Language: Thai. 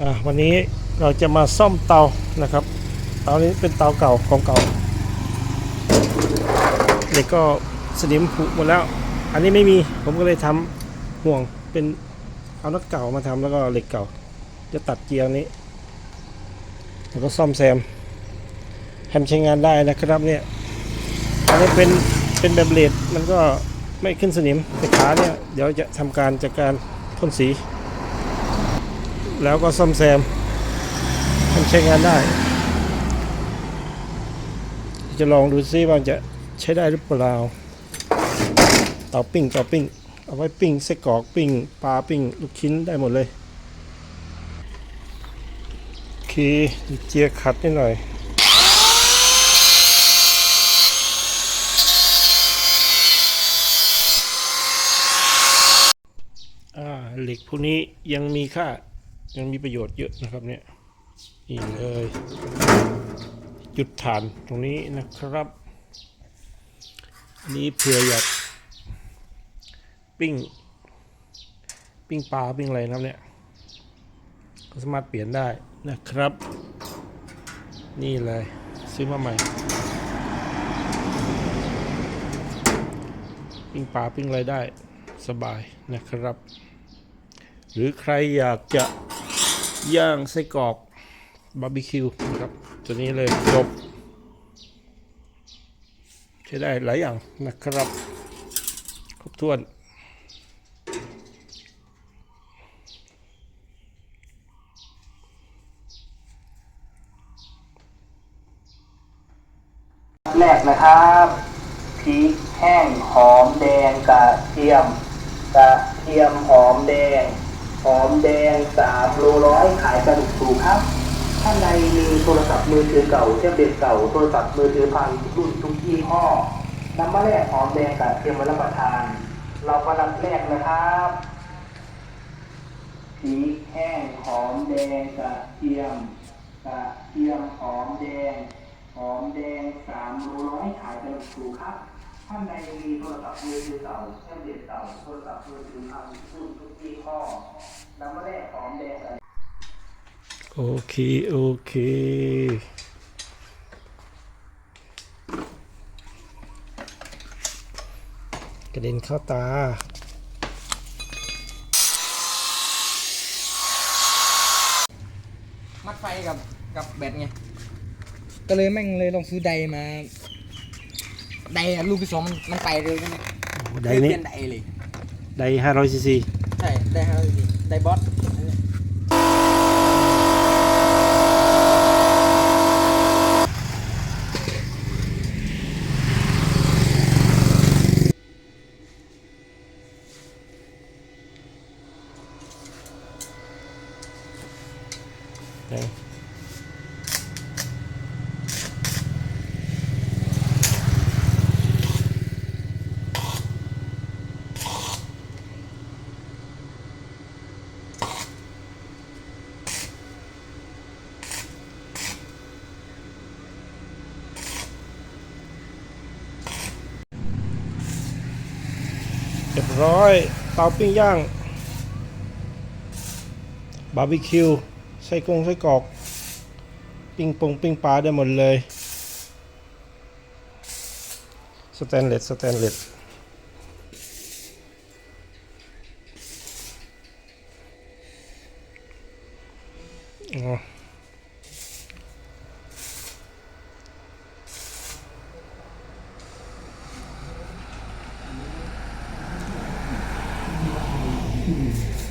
อะวันนี้เราจะมาซ่อมเตานะครับเตานี้เป็นเตาเก่าของเก่าเหล็กก็สนิมผุหมดแล้ว อันนี้ไม่มีผมก็เลยทำห่วงเป็นเอาน็อตเก่ามาทำแล้วก็เหล็กเก่า จะตัดเกียร์นี้ แล้วก็ซ่อมแซมให้มันใช้งานได้นะครับเนี่ยอันนี้เป็นเป็นแบบเลดมันก็ไม่ขึ้นสนิมแต่ขาเนี่ยเดี๋ยวจะทำการจัดการพ่นสี แล้วก็ซ่อมแซมให้มันใช้งานได้ จะลองดูซิว่าจะใช้ได้หรือเปล่าเตาปิ้งเตาปิ้ง เอาไว้ปิ้งไส้กรอกปิ้งปลาปิ้งลูกชิ้นได้หมดเลยโอเคเจียขัดนิดหน่อยอ่าเหล็กพวกนี้ยังมีค่า ยังมีประโยชน์เยอะนะครับเนี่ยนี่เลย จุดฐานตรงนี้นะครับ อันนี้เผื่ออยากปิ้ง ปิ้งปลาปิ้งอะไรนะครับเนี่ยก็สามารถเปลี่ยนได้นะครับ นี่เลยซื้อมาใหม่ปิ้งปลาปิ้งอะไรได้สบายนะครับ หรือใครอยากจะ ย่างไส้กรอกบาร์บีคิวนะครับ ตัวนี้เลยจบ ใช้ได้หลายอย่างนะครับ ครบถ้วนแรกนะครับพริกแห้งหอมแดงกระเทียม กระเทียมหอมแดง หอมแดงสามโลร้อยขายกระดูกถูกครับท่านใดมีโทรศัพท์มือถือเก่าเทียบเด็ดเก่าโทรศัพท์มือถือพังรุ่นทุกยี่ห้อนำมาแลกหอมแดงกระเทียมมารับประทาน เราก็รับแรกนะครับพริกแห้งหอมแดงกระเทียมกระเทียมหอมแดง หอมแดงสามโลร้อยขายเป็นถูกครับ ท่านใดมีโทรศัพท์มือถือเก่าแท็บเล็ตเก่าโทรศัพท์มือถือพังรุ่นทุกยี่ห้อนำมาแลกหอมแดงกันโอเค โอเคกระเด็นเข้าตามัดไฟกับกับแบตไง ก็เลยแม่งเลยลองซื้อไดมา ไดอะลูกที่สองมันมันไปเร็วใช่ไหมไดเลยนี้ เปลี่ยนไดเลยไดห้าร้อยซีซี ใช่ไดฮาร์ดไดบอส เรียบร้อยเตาปิ้งย่าง บาร์บีคิวไส้กงไส้กรอก ปิ้งปงปิ้งปลาได้หมดเลย สแตนเลสสแตนเลสอ๋อ Mm-hmm.